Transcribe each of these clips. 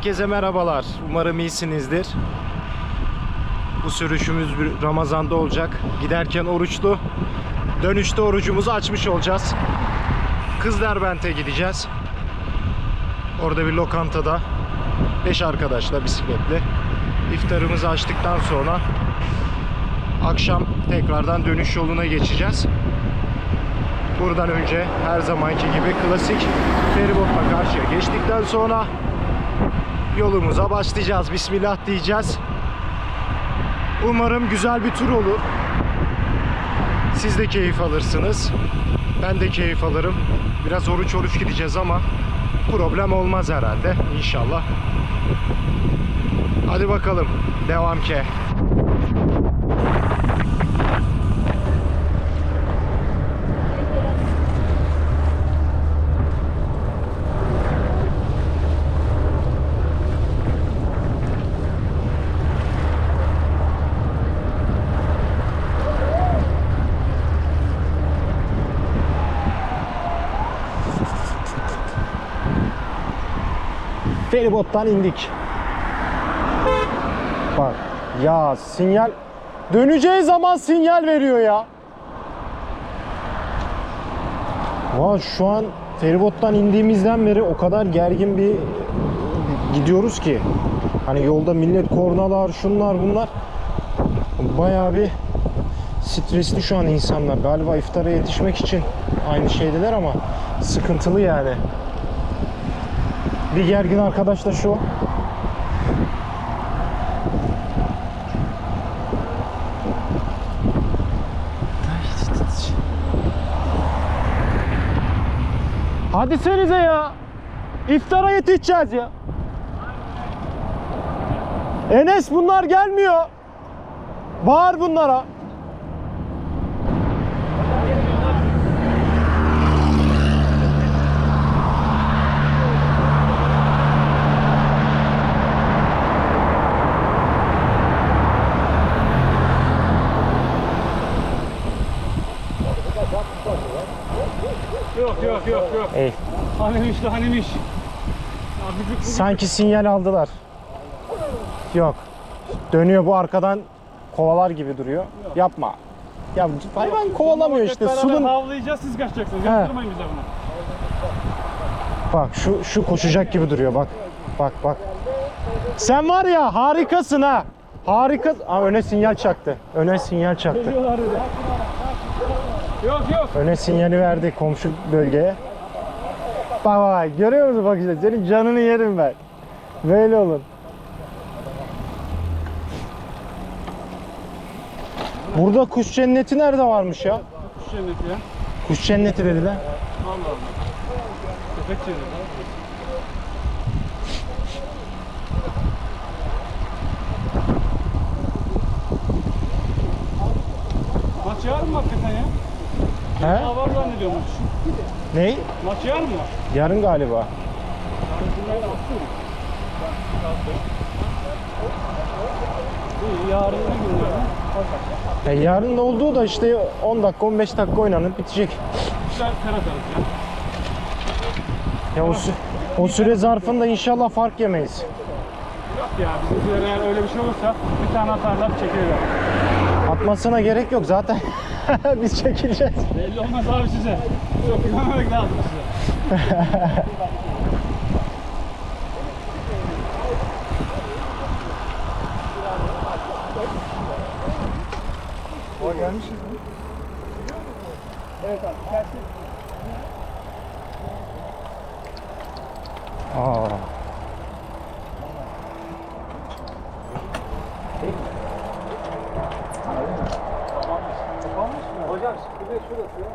Herkese merhabalar. Umarım iyisinizdir. Bu sürüşümüz bir Ramazan'da olacak. Giderken oruçlu. Dönüşte orucumuzu açmış olacağız. Kızderbent'e gideceğiz. Orada bir lokantada 5 arkadaşla bisikletle iftarımızı açtıktan sonra akşam tekrardan dönüş yoluna geçeceğiz. Buradan önce her zamanki gibi klasik feribotla karşıya geçtikten sonra yolumuza başlayacağız. Bismillah diyeceğiz. Umarım güzel bir tur olur. Siz de keyif alırsınız. Ben de keyif alırım. Biraz oruç oruç gideceğiz ama problem olmaz herhalde inşallah. Hadi bakalım. Devam ki. Feribottan indik. Bak ya sinyal döneceği zaman sinyal veriyor ya. Vay şu an feribottan indiğimizden beri o kadar gergin bir gidiyoruz ki. Hani yolda millet kornalar, şunlar bunlar. Bayağı bir stresli şu an insanlar. Galiba iftara yetişmek için aynı şeydeler ama sıkıntılı yani. Bir gergin arkadaş da şu. Hadi senize ya. İftara yetişeceğiz ya. Enes bunlar gelmiyor. Bağır bunlara. Ey, Hanemiş hanemiş. Sanki sinyal aldılar. Yok. Dönüyor bu arkadan kovalar gibi duruyor. Yapma. Ya hayvan kovalamıyor işte. Sulun havlayacağız siz kaçacaksınız. He. Yaptırmayın bize bunu. Bak şu şu koşacak gibi duruyor bak. Bak bak. Sen var ya harikasın ha. Harika. Aa, öne sinyal çaktı. Öne sinyal çaktı. Yok yok. Öne sinyali verdi komşu bölgeye. Bak bak görüyor musun bak işte senin canını yerim ben. Böyle olur. Burada kuş cenneti nerede varmış ya? Kuş cenneti ya. Kuş cenneti dediler. Allah Allah. Köpek cenneti. Maç yarın mı hakikaten ya? He? Zannediyorum maç. Ney? Maç yarın mı? Yarın galiba. Yarın ne günlerden? E, yarın da olduğu da işte 10 dakika 15 dakika oynanıp bitecek. Güzel kara ya. Ya o, sü- o süre zarfında inşallah fark yemeyiz. Yok ya bizimkiler eğer öyle bir şey olursa bir tane atarlar çekilirler. Atmasına gerek yok zaten. Biz çekileceğiz. Belli olmaz abi size. Çok güvenmemek lazım size. Aa. Hocam bir de şurası ya.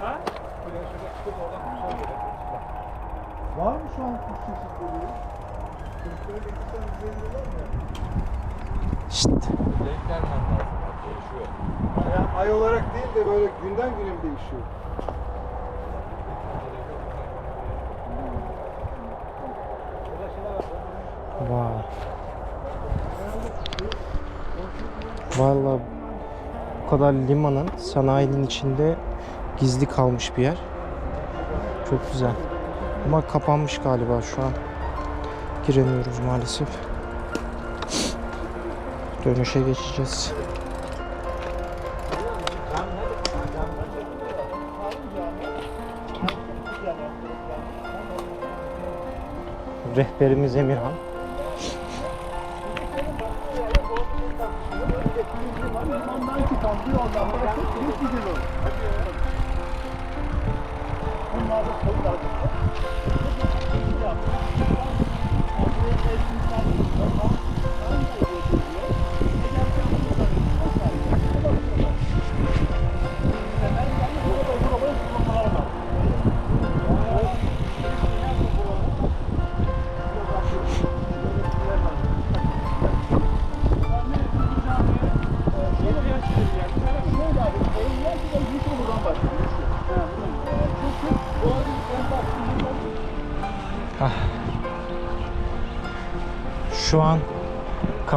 Ha? Buraya şöyle çıkıp oradan kuşlar gelir. Var mı şu an kuş çeşitleri? Kuşları getirsen bize veriyorlar mı? Şşt. Yani ay olarak değil de böyle günden güne mi değişiyor? Vay. Vallahi kadar limanın sanayinin içinde gizli kalmış bir yer. Çok güzel. Ama kapanmış galiba şu an. giremiyoruz maalesef. Dönüşe geçeceğiz. Rehberimiz Emirhan. Yoldan burası çok güzel olur. Bunlar da koylar. Şu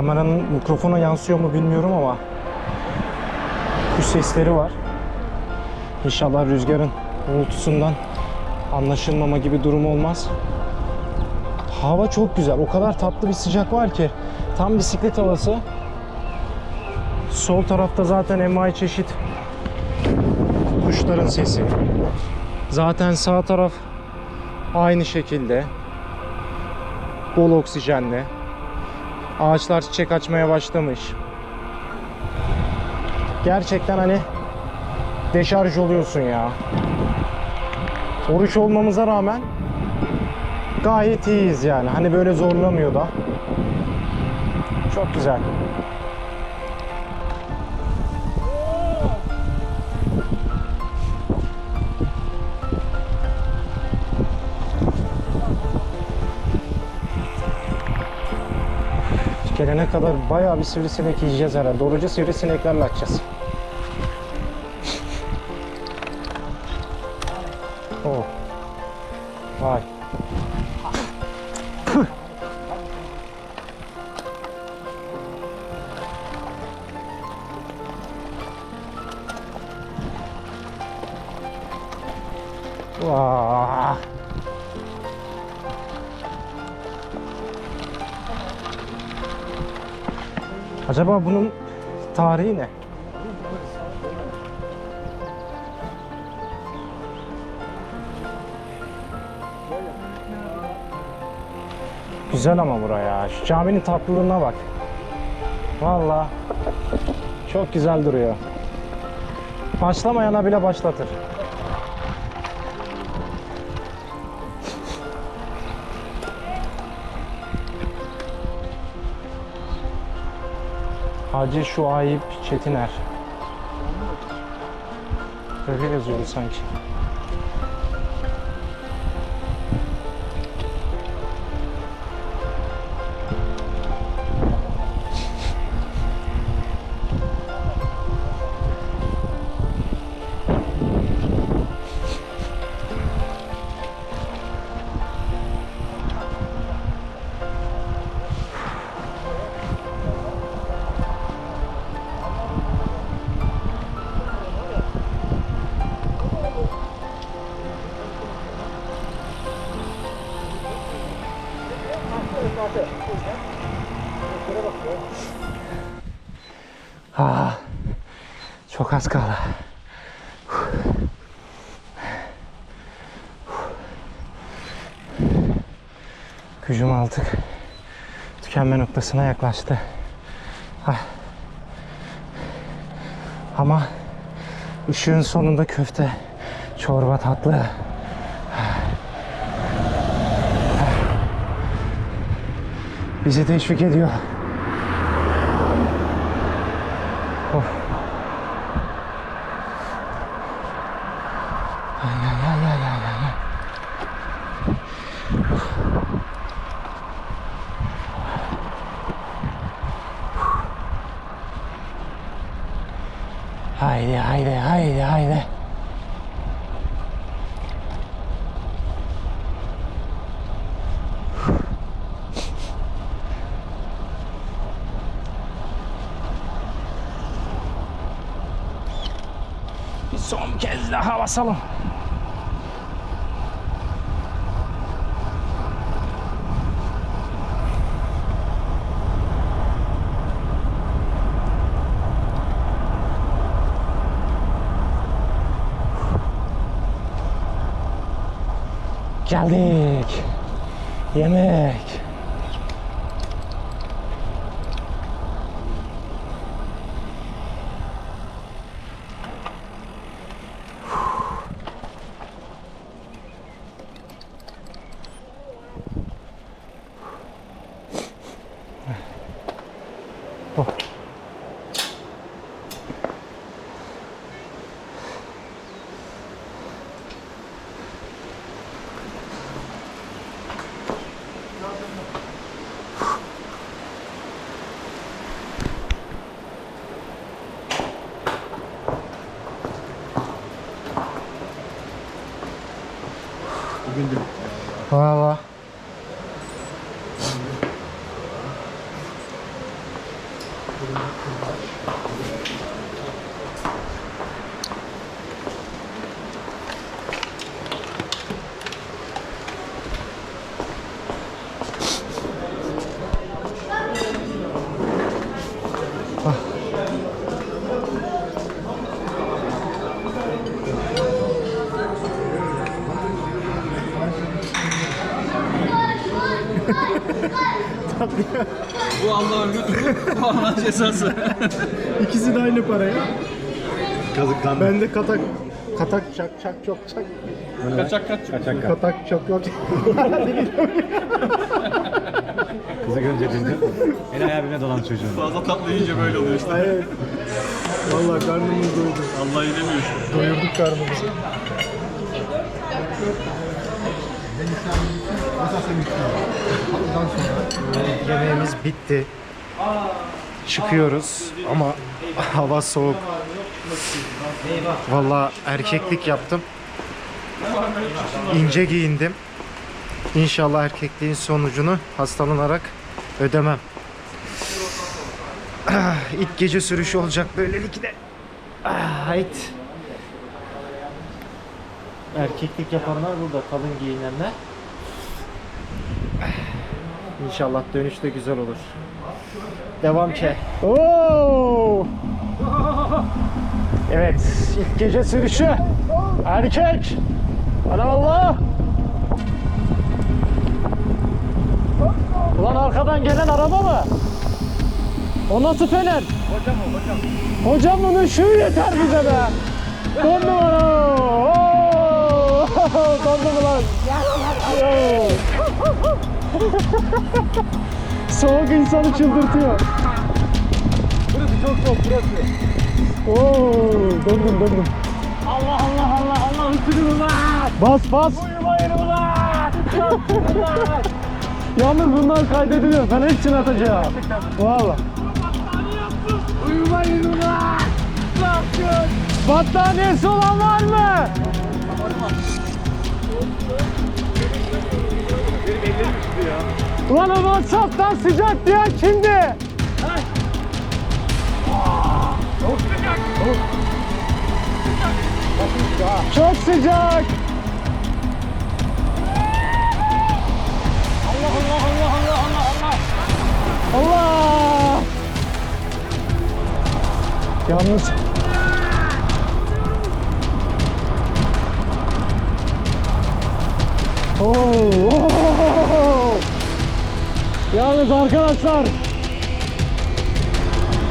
kameranın mikrofona yansıyor mu bilmiyorum ama kuş sesleri var. İnşallah rüzgarın uğultusundan anlaşılmama gibi durum olmaz. Hava çok güzel. O kadar tatlı bir sıcak var ki. Tam bisiklet havası. Sol tarafta zaten envai çeşit kuşların sesi. Zaten sağ taraf aynı şekilde. Bol oksijenli. Ağaçlar çiçek açmaya başlamış. Gerçekten hani deşarj oluyorsun ya. Oruç olmamıza rağmen gayet iyiyiz yani. Hani böyle zorlamıyor da. Çok güzel. Gelene kadar bayağı bir sivrisinek yiyeceğiz herhalde. Orucu sivrisineklerle açacağız. Oh. Vay. Vah. Acaba bunun tarihi ne? Güzel ama buraya. Şu caminin tatlılığına bak. Vallahi çok güzel duruyor. Başlamayana bile başlatır. Hacı Şuayb Çetiner. Öyle yazıyordu sanki. Az kaldı. Gücüm artık tükenme noktasına yaklaştı. Ah. Ama ışığın sonunda köfte, çorba tatlı. Bizi teşvik ediyor. Ay ay ay ay ay ay. ay. Haydi haydi haydi haydi. Bir son kez daha basalım. Geldik. Yemek. Bugün de Valla. Bu Allah'ın lütfu, bu Allah'ın cezası. İkisi de aynı paraya. kazıklandı. Ben de katak katak çak çak çok çak. Kaçak kaç. Kaçak kal. Katak çok yok. Kızı görünce dinle. El birbirine dolan çocuğun. Fazla tatlı yiyince böyle oluyor işte. Hayır. Valla karnımız doydu. Allah inemiyor. Doyurduk karnımızı. Yemeğimiz bitti. Çıkıyoruz ama hava soğuk. Valla erkeklik yaptım. İnce giyindim. İnşallah erkekliğin sonucunu hastalanarak ödemem. Ah, İlk gece sürüşü olacak böylelikle. Ah, hayt. Erkeklik yapanlar burada, kalın giyinenler. İnşallah dönüşte güzel olur. Devam ki. Oo! Evet, ilk gece sürüşü. Erkek. Ana Allah. Ulan arkadan gelen araba mı? O nasıl fener? Hocam o hocam. Hocam bunun şu yeter bize be. Dondu mu? Oo! Dondu mu lan? Oo! Soğuk insanı çıldırtıyor. Burası çok soğuk burası. Oo, dondum dondum. Allah Allah Allah Allah ısırır ulan. Bas bas. Uyumayın ulan. Yalnız bunlar kaydediliyor. Ben hepsini atacağım. Valla. Uyumayın ulan. Yapıyorsun? Battaniyesi olan var mı? Ulan o WhatsApp'tan sıcak diyen kimdi? Çok sıcak. Çok sıcak. Allah Allah Allah Allah Allah Allah. Allah! Yalnız Oo, oo! Yalnız arkadaşlar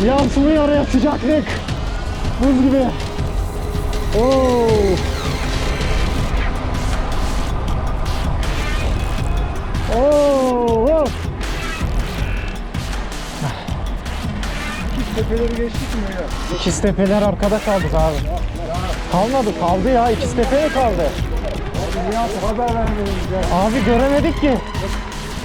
yansımıyor ya sıcaklık. Buz gibi. Oo. Oo. oo. Tepeleri geçtik mi ya? İkiz tepeler arkada kaldık abi. Kalmadı kaldı ya İkiz tepeye kaldı. Niye haber vermediniz ya? Abi göremedik ki.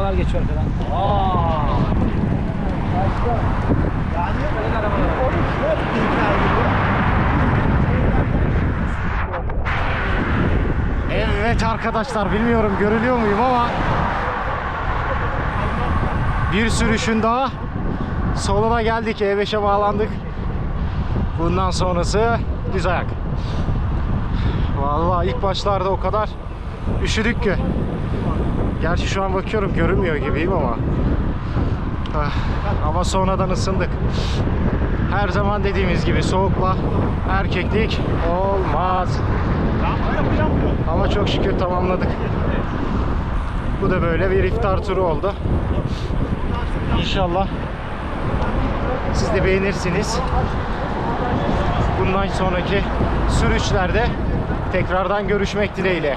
Arabalar geçiyor falan. Aa. Yani Öyle arabalar. var. 13 hep bilgiler gibi. Evet arkadaşlar bilmiyorum görülüyor muyum ama bir sürüşün daha sonuna geldik. E5'e bağlandık. Bundan sonrası düz ayak. Vallahi ilk başlarda o kadar üşüdük ki. Gerçi şu an bakıyorum görünmüyor gibiyim ama. Ah, Ama sonradan ısındık. Her zaman dediğimiz gibi soğukla erkeklik olmaz. Ama çok şükür tamamladık. Bu da böyle bir iftar turu oldu. İnşallah siz de beğenirsiniz. Bundan sonraki sürüşlerde tekrardan görüşmek dileğiyle.